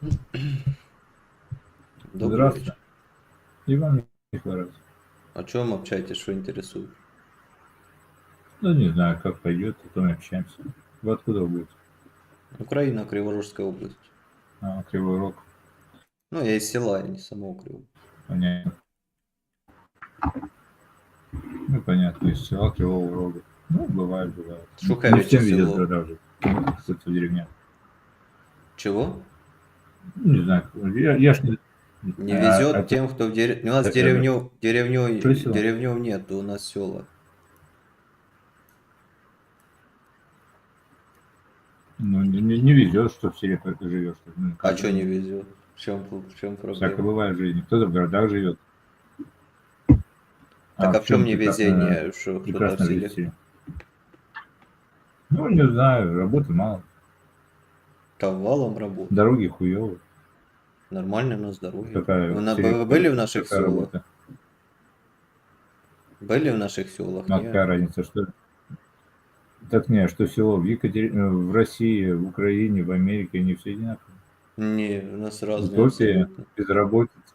Добрый Здравствуй. вечер. И вам еще раз. О чем общаетесь, что интересует? Ну, не знаю, как пойдет, потом и общаемся. Вы откуда вы будете? Украина, Криворожская область. А, Кривой Рог. Ну, я из села, я не самого Кривого. Понятно. Ну, понятно, из села Кривого Рога. Ну, бывает, бывает. Шукавичи Не всем видят уже. Кто-то в деревне. Чего? Ну, Не знаю, я, я ж не... Не А, везет это- тем, кто в деревне. У нас это- деревню, деревню, село? деревню нет, у нас села. Ну, не, не- везет, что в селе только живешь. Ну, А что не везет? В чем, в чем проблема? бывает в жизни. Кто-то в городах живет. Так а в чем не прекра- везение, что кто-то селе? в селе? Ну, не знаю, работы мало. Ковалом работа. Дороги хуевые. Нормально на здоровье. Какая Вы, на- были в наших какая селах? работа? Были в наших селах? Ну, какая разница, что... Так не, что село в Екатери... в России, в Украине, в Америке, они все одинаковые. Не, у нас разные Утопия, абсолютно. безработица.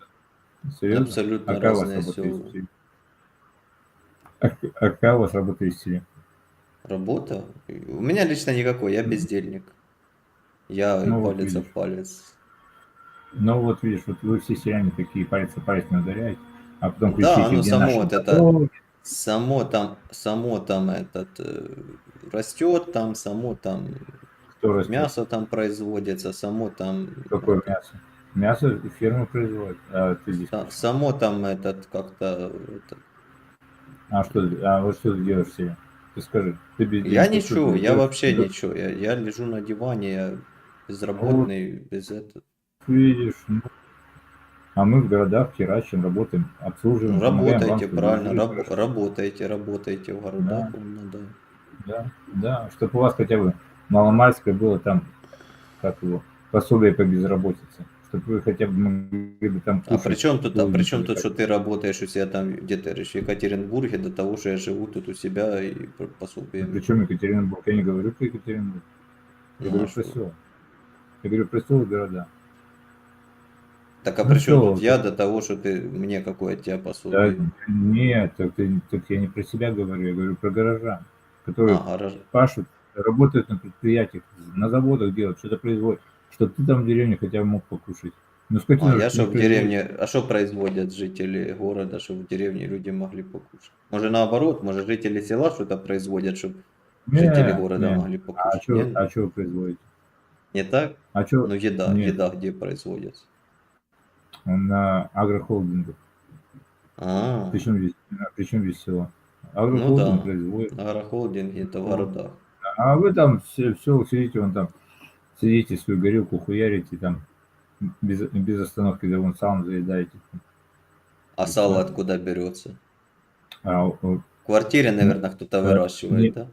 Серьезно? Абсолютно а у разные села. в? А, а какая у вас работа есть в? Работа? У меня лично никакой, я бездельник. Я Ну, вот палец об видишь. палец. Ну вот видишь, вот вы все селяне такие палец о палец не ударяете, а потом Да, кричите, ну, где само вот это- дороги. Само там, само там этот э, растет, там само там Кто растет? мясо там производится, само там Какое мясо? Мясо фермы производят, а ты здесь... са- само там этот как-то это, А что, а вот что ты делаешь в селе? Ты скажи. Ты без Я ничего, я вообще Да, ничего. Я, я лежу на диване, я безработный, без этого. Видишь, ну. А мы в городах херачим, работаем, обслуживаем. Ну, чтобы правильно, раб- хорошо. работайте, работайте в городах, Да. умно, да. Да, да, чтобы у вас хотя бы маломальское было там, как его, пособие по безработице. Чтобы вы хотя бы могли бы там А кушать. при чем тут, а при чем тут, что ты работаешь у себя там, где ты говоришь, в Екатеринбурге, до того, что я живу тут у себя и по- пособие. Причем Екатеринбург? Я не говорю про Екатеринбург. Я Ну, говорю а про село. Я говорю и города. Так а Ну при чем что тут я до того, что ты мне какое от тебя Да, пособие? нет, так, ты- так я не про себя говорю, я говорю про горожан, которые А, гараж. пашут, работают на предприятиях, на заводах делают, что-то производят, чтобы ты там в деревне хотя бы мог покушать. Ну, скотина А я что в деревне, а что производят жители города, чтобы в деревне люди могли покушать? Может наоборот, может жители села что-то производят, чтобы жители Не, города не. могли А покушать? что Не, а чё вы производите? Не так? А что Ну еда, Нет. еда где производится? на агрохолдингах? А, Причем здесь, а, причем здесь село? Ну Агрохолдинг да. производит. агрохолдинги это в городах. А вы там все, все сидите, вон там, сидите, свою горелку хуярите, там, без, без остановки, да вон сам заедаете. А сало откуда берется? А, В квартире, наверное, кто-то э, выращивает, не- да?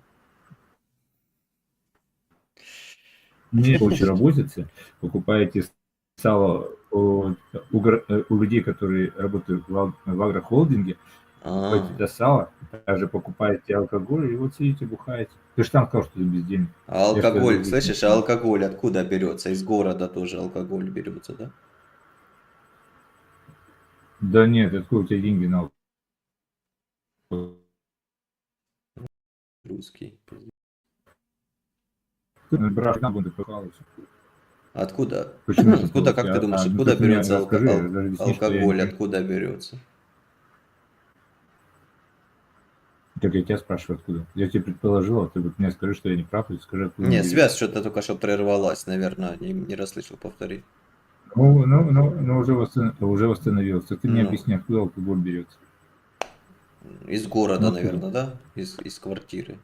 Работаете, покупаете сало у, у гор- э, у людей, которые работают в, в агрохолдинге, А, покупаете это сало, также покупаете алкоголь и вот сидите, бухаете. Ты же там сказал, что ты бездельник. а алкоголь, скажу, слышишь, а алкоголь откуда берется? Из города тоже алкоголь берется, да? Да нет, откуда у тебя деньги на алкоголь? Русский. Ты набираешь на буду прикалываться. Откуда? Почему Откуда, как ты думаешь, а, ну откуда мне берется алкоголь? Откуда берется? Так я тебя спрашиваю, откуда. Я тебе предположил, а ты вот мне скажи, что я не прав, и скажи, откуда. Не, связь что-то только что прервалась, наверное, не, не расслышал, повтори. Ну, ну, ну, ну уже, восстан- уже восстановился. Ты мне Ну. объясни, откуда алкоголь берется. Из города, Ну, наверное, да? Из, из квартиры.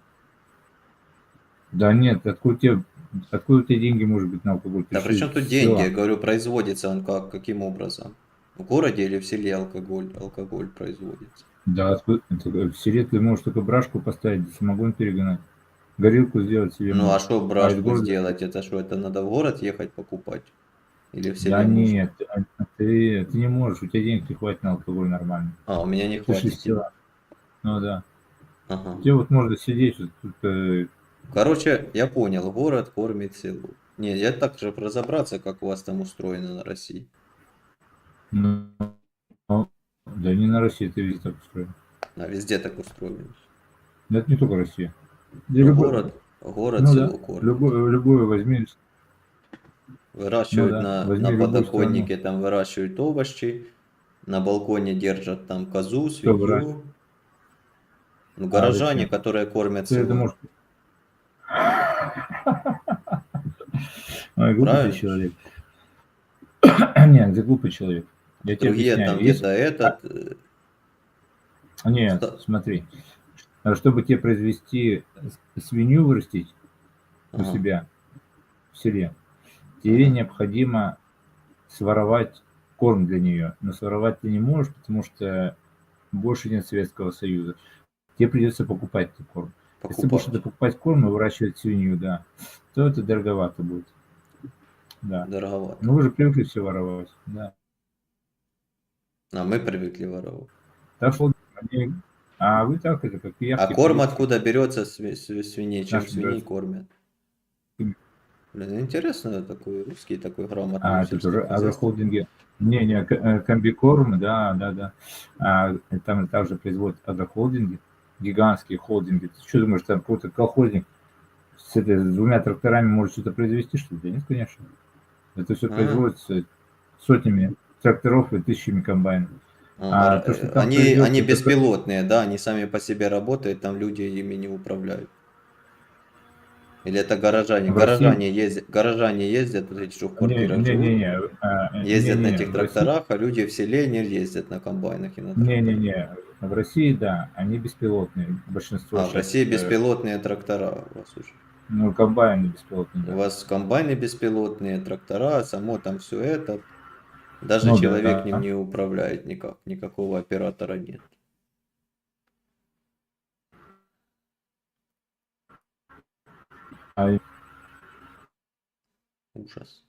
Да нет, откуда тебе, откуда у тебя деньги, может быть, на алкоголь? Да при чем тут деньги? Я говорю, производится он как, каким образом? В городе или в селе алкоголь, алкоголь производится? Да, откуда? это В селе ты можешь только брашку поставить, самогон перегнать. Горилку сделать себе. Ну а что брашку из города- сделать? Это что, это надо в город ехать покупать? Или в селе Да нет, а ты, ты не можешь, у тебя денег не хватит на алкоголь нормально. А, у меня не Ты хватит. Ну да. Ага. Где вот можно сидеть, вот тут, э, Короче, я понял, город кормит село. Не, я так, чтобы разобраться, как у вас там устроено на России. Ну, ну, да не на России, это везде так устроено. А везде так устроено. Но это не только Россия. Да Ну, любой- город, город, ну село да, кормят. любое, любое возьми. Выращивают Ну да, на, возьми на подоконнике, там выращивают овощи, на балконе держат там козу, свинью. Ну, горожане, зачем? которые кормят Ты это село. Ой, глупый Правильно. человек. Нет, ты глупый человек. Я тебе Другие объясняю. там Если- где-то этот. э, Нет, Что? смотри. А Чтобы тебе произвести свинью вырастить у ага. себя в селе, тебе Ага. необходимо своровать корм для нее. Но своровать ты не можешь, потому что больше нет Советского Союза. Тебе придется покупать этот корм. Если ты будешь покупать. покупать корм и выращивать свинью, да, то это дороговато будет. Да. Дороговато. Ну вы же привыкли все воровать. Да. А мы привыкли воровать. Так что они- А вы так это как я. А корм откуда берется сви- сви- свиней? Чем Нашим свиней берется. кормят? Блин, интересно такой русский, такой грамотный. А, уже хозяйственник. агрохолдинги. Не, не, э, комбикорм, да, да, да. А, там также производят агрохолдинги, гигантские холдинги. Ты что думаешь, там какой-то колхозник с, этой, с двумя тракторами может что-то произвести, что ли? Да нет, конечно. Это все Ага. производится сотнями тракторов и тысячами комбайнов. А, А, то, что там они, они это- беспилотные, да, они сами по себе работают, там люди ими не управляют. Или это горожане? В России- Горожане ездят, горожане ездят, вот эти, в Не, не, не, не, а, ездят не, на не, этих в России- тракторах, а люди в селе не ездят на комбайнах и на тракторах. Не-не-не, в России, да, они беспилотные, большинство. А, в щас, России э, беспилотные трактора у вас уже. Ну, комбайны беспилотные, У да. вас комбайны беспилотные, трактора, само там все это. Даже Ну да, человек да. ним не управляет никак, никакого оператора нет. А Ужас.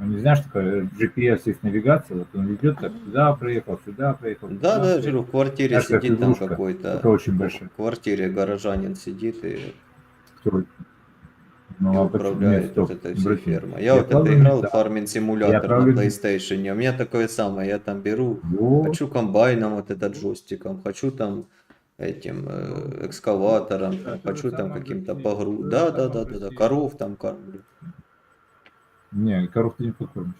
Ну, не знаешь, такое GPS есть навигация, вот он ведет так, сюда проехал, сюда проехал. Да, сюда да, проехал. жиру, в квартире Знаешь, как сидит там игрушка, какой-то. только очень В большая. квартире горожанин сидит и, Кто- и Ну, а управляет Нет, вот этой всей фермой. Я, вот это играл в Farming Simulator на не- PlayStation. У меня такое самое, я там беру, Вот. хочу комбайном вот этот джойстиком, хочу там этим э, экскаватором, там, Да, хочу там каким-то в погру. Да, да, да, в да, да, коров там кормлю. Не, коров ты не покормишь.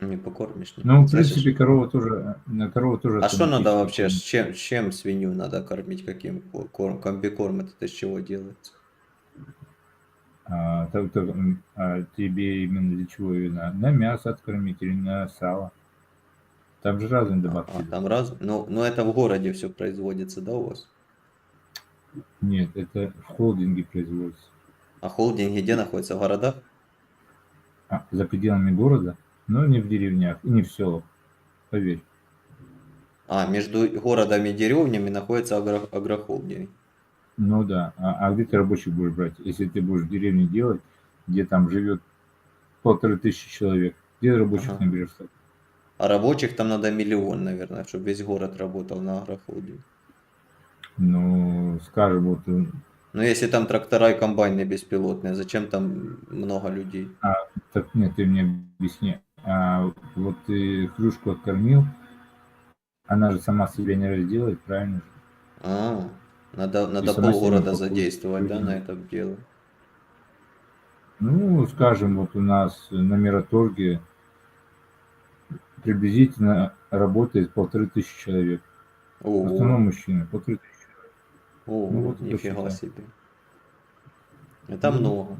Не покормишь. не Ну, в Слышишь? принципе, корова тоже, на корову тоже. А что надо вообще, с чем, чем свинью надо кормить, каким ко- корм, комбикорм это из чего делается? А, так- так, а тебе именно для чего ее на, на мясо откормить или на сало? Там же разные А, добавки. а, там раз, ну, ну это в городе все производится, да, у вас? Нет, это в холдинге производится. А холдинги где находятся? В городах? А, за пределами города, но не в деревнях и не в селах. Поверь. А, между городами и деревнями находится агро, агрохолдинг. Ну да. А, а где ты рабочих будешь брать? Если ты будешь в деревне делать, где там живет полторы тысячи человек, где рабочих Ага. наберешь? А рабочих там надо миллион, наверное, чтобы весь город работал на агрохолдинг. Ну, скажем, вот э, Но если там трактора и комбайны беспилотные, зачем там много людей? Так нет, ты мне объясни. А вот ты кружку откормил, она же сама себя не разделает, правильно? же? А, надо, надо себе полгорода задействовать, да, на это дело. Ну, скажем, вот у нас на Мираторге приблизительно работает полторы тысячи человек. В Ого, основном мужчины, полторы тысячи. ого, ну вот нифига себе. Это Ну, много.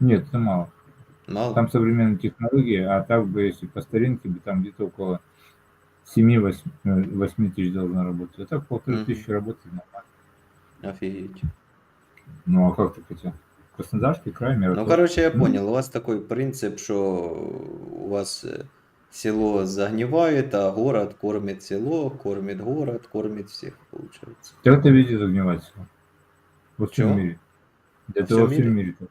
Нет, это мало. Мало? Там современные технологии, а так бы, если по старинке, бы там где-то около 7-8 тысяч должно работать. А так полторы Мгм. тысячи работает нормально. Офигеть. Ну, а как ты хотел? Краснодарский край, Ну, Мираторг. короче, я Ну. понял, у вас такой принцип, что у вас э, село загнивает, а город кормит село, кормит город, кормит всех, получается. Так это везде загнивать всё. Во всем Чё? мире. Во Это во всем мире. так.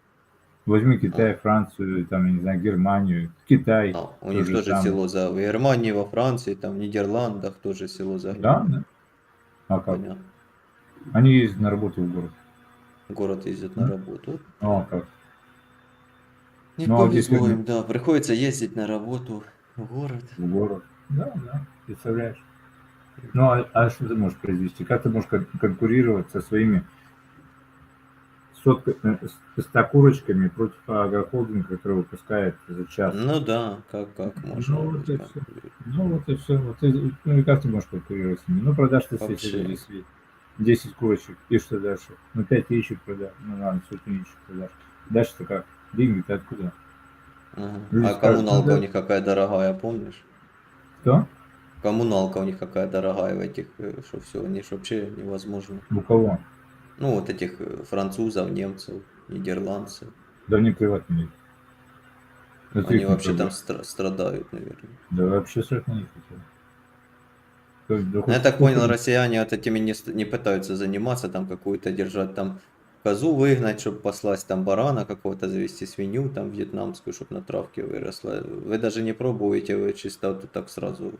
Возьми Китай, Францию, там, я не знаю, Германию, Китай. А, у них же тоже самое. село за... В Германии, во Франции, там в Нидерландах тоже село Да, загнивает. да. А как? Понятно. Они ездят на работу в город. в город ездят на М. работу. О, как. Не Ну, а повезло если- им, да, приходится ездить на работу в город. в город. Да, да, представляешь. Ну, а, а что ты можешь произвести? Как ты можешь кон- конкурировать со своими э, с- ста курочками против агрохолдинга, который выпускает за час? Ну да, как, как можно. Ну, вот и бы. Ну, вот и все. Вот и- ну, и как ты можешь конкурировать с ними? Ну, продашь ты если 10 курочек, и что дальше? Ну, 5 яичек продашь, ну, ладно, сотню яичек продашь. Дальше-то как? Деньги-то откуда? Ага. Люди А скажут, ну коммуналка да. у них какая дорогая, помнишь? Кто? Коммуналка у них какая дорогая в этих, э, что все, они ж вообще невозможно. У кого? Ну, вот этих э, французов, немцев, нидерландцев. Да мне плевать на них. Это Они вообще там стра- страдают, наверное. Да вообще срать на них хотел. Ну, я так понял, россияне вот этими не, не пытаются заниматься, там какую-то держать, там козу выгнать, чтобы послать, там барана какого-то завести, свинью там вьетнамскую, чтобы на травке выросла. Вы даже не пробуете, вы чисто вот так сразу,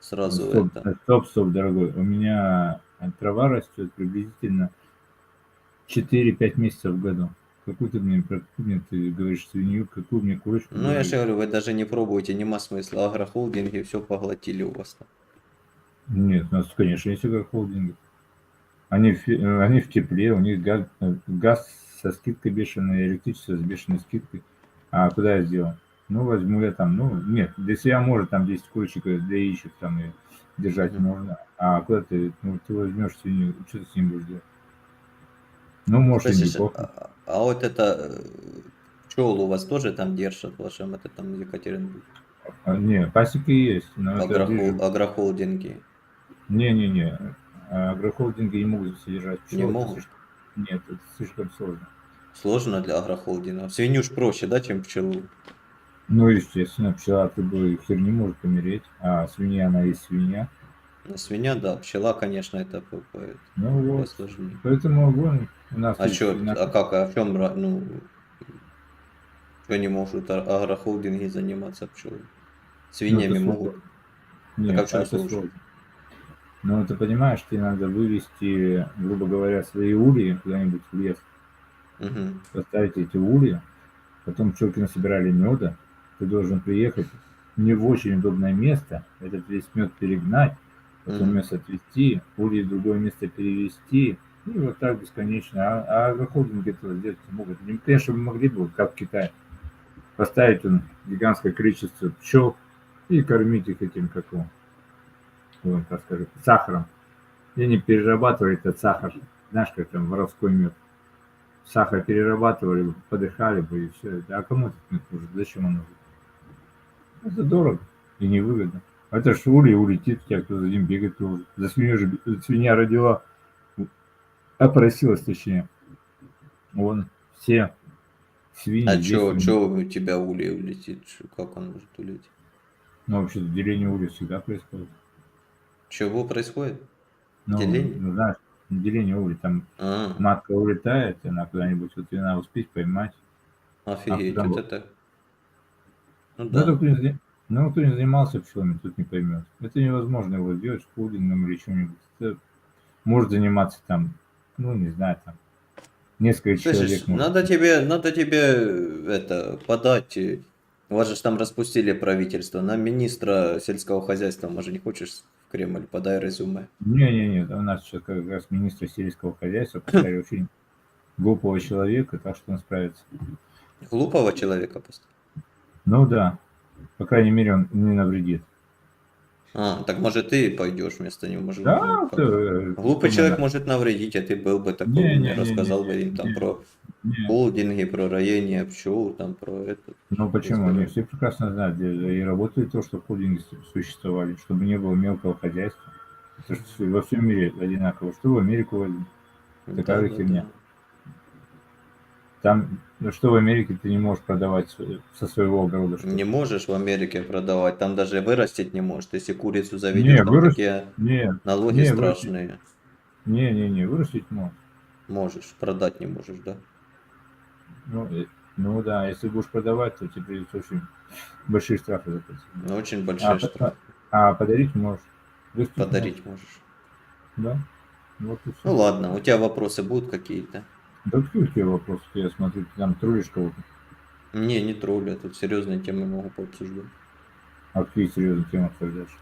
сразу Стоп, это. стоп, стоп, дорогой. У меня трава растет приблизительно 4-5 месяцев в году. Какую ты мне, мне ты говоришь свинью, какую мне курочку? Ну, я говоришь? же говорю, вы даже не пробуете, нема смысла. Агрохолдинги все поглотили у вас. Нет, у нас, конечно, есть агрохолдинги. Они, они в тепле, у них газ, газ со скидкой бешеной, электричество с бешеной скидкой. А куда я сделал? Ну, возьму я там, ну, нет, если я может там 10 курочек э, для яичек там и держать Мгм. можно. А куда ты, ну, ты возьмешь свинью, что ты с ним будешь делать? Ну, может, и Слышишь, неплохо. а, а вот это пчел у вас тоже там держат в вашем это там Екатеринбурге? А, Не, пасеки есть, но это Агрохол- ближе- агрохолдинги. Не-не-не, а агрохолдинги не могут содержать Не пчел, это могут? слишком- Нет, это слишком сложно. Сложно для агрохолдинга. Свинью ж проще, да, чем пчелу? Ну, естественно, пчела от любой херни может помереть, а свинья, она есть свинья. Ну, свинья, да, пчела, конечно, это по- по- Ну вот, посложнее. поэтому у нас... А что, свинья- а как, а в чем, ну, что не могут а- агрохолдинги заниматься? Ну, Свиньями это могут. Нет, а в чём это сложно? Ну, ты понимаешь, тебе надо вывести, грубо говоря, свои ульи куда-нибудь в лес, Мгм. поставить эти ульи, потом пчелки насобирали меда, ты должен приехать не в очень удобное место, этот весь мед перегнать, потом место отвезти, ульи в другое место перевести, и вот так бесконечно. А, а агрохолдинги этого сделать не могут. Они, конечно, могли бы, как в Китае, поставить он гигантское количество пчел и кормить их этим, как его, ну, как сказать, сахаром. И они перерабатывали этот сахар, знаешь, как там воровской мед. Сахар перерабатывали, бы, подыхали бы, и все. А кому этот мед нужен? Зачем он нужен? Это дорого и невыгодно. А Это ж улей улетит, тебя кто за ним бегать должен. За свинью же свинья родила, опросилась точнее. Вон все свиньи. А чё, у- чё у тебя улей улетит? Как он может улететь? Ну, вообще деление улей всегда происходит. Чего происходит? Ну, Деление? ну, знаешь, деление улей, там А, матка улетает, она куда-нибудь, вот надо успеть поймать. офигеть, куда вот это. Ну Ну, да. это кто не, заня- ну, кто не занимался пчелами, тут не поймет. Это невозможно его сделать холдингом или чем-нибудь. Это может заниматься там, ну, не знаю, там, несколько Слышишь, человек. может. надо тебе, надо тебе э, это подать. э, У вас же там распустили правительство на министра сельского хозяйства. Может, не хочешь в Кремль? Подай резюме. Не-не-не, у нас сейчас как раз министр сельского хозяйства поставили очень глупого человека, так что он справится. Глупого человека поставь. Ну да, по крайней мере, он не навредит. А, так может ты пойдешь вместо него, может. Да, ну, как? это, Глупый э, человек может навредить, а ты был бы такой, Не, не, не, рассказал не, бы им там не. про не, холдинги, про роение пчел, там про это. Ну почему? Они все прекрасно знают, где- и работают то, что холдинги су- существовали, чтобы не было мелкого хозяйства. Это ж всё- во всем мире одинаково. Что в Америку возьми? Такая же Да, да, херня. да. Там, ну, что в Америке ты не можешь продавать со своего огорода. что- Не можешь в Америке продавать, там даже вырастить не можешь. Если курицу заведешь, Не, там вырастить- такие Не, налоги не, страшные. не, не, не, вырастить можешь. Можешь, продать не можешь, да? Ну, э, ну да, если будешь продавать, то тебе придется очень большие штрафы заплатить. Но очень большие А, штрафы. А подарить можешь. Вырастить Подарить можешь. можешь. Да. Вот. Ну ладно, у тебя вопросы будут какие-то? Да какие у тебя вопросы? Я смотрю, ты там троллишь кого-то. Не, не троллю, я тут серьезные темы могу пообсуждать. А какие серьезные темы обсуждаешь?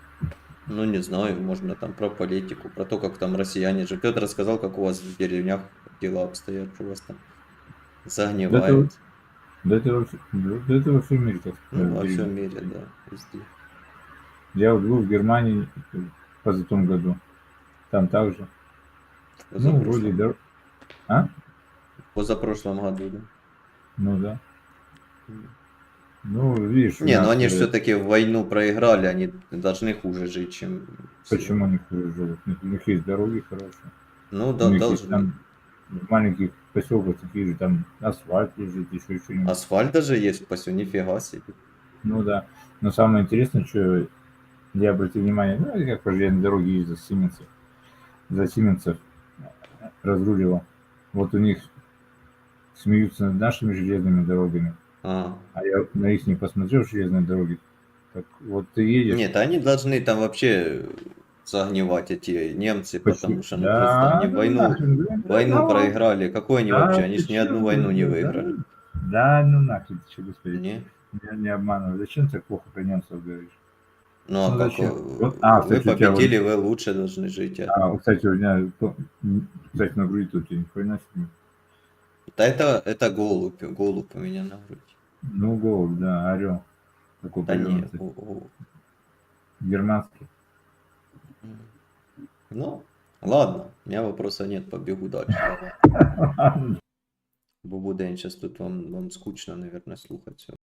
Ну, не знаю, можно там про политику, про то, как там россияне же. Петр рассказал, как у вас в деревнях дела обстоят, что у вас там загнивает. Да это во, вс- да это во всем мире так Ну, во всем мире, да, везде. Я вот был в Германии в позатом году. Там также. Ну, вроде да. А? Позапрошлом году, да. Ну да. Ну, видишь. Не, ну нас, они же все-таки войну проиграли, они должны хуже жить, чем... Почему они хуже живут? У них- есть дороги хорошие. Ну, да, должны. там в маленьких поселках такие же, там асфальт лежит, еще что-нибудь. Асфальт даже есть в поселке, нифига себе. Ну да. Но самое интересное, что я обратил внимание, ну, как я на дороге ездил с Сименсов, за Сименсов разруливал. Вот у них смеются над нашими железными дорогами, А. а я на их не посмотрел железные дороги. Так вот ты едешь. Нет, они должны там вообще загнивать, эти немцы, почему- потому что, ну, Да, просто они ну войну, нахрен, да, войну да, проиграли. Какой они да, вообще? Они ты ж ни одну войну не да, выиграли. Да, ну нахрен, ты что, господи. Не? Я не обманываю. Зачем ты так плохо про немцев говоришь? Ну а Ну, как? зачем? э, Вот- а, вы кстати, у тебя победили, вы лучше должны жить. а- А, кстати, у меня, м, кстати, на груди тут ни хрена себе. Да это, это голубь, голубь у меня на груди. Ну, голубь, да, орел. Такой Да не, повернутый. о- о- Германский. Ну, ладно, у меня вопросов нет, побегу дальше. Бо буде сейчас тут вам, вам скучно, наверное, слухать все.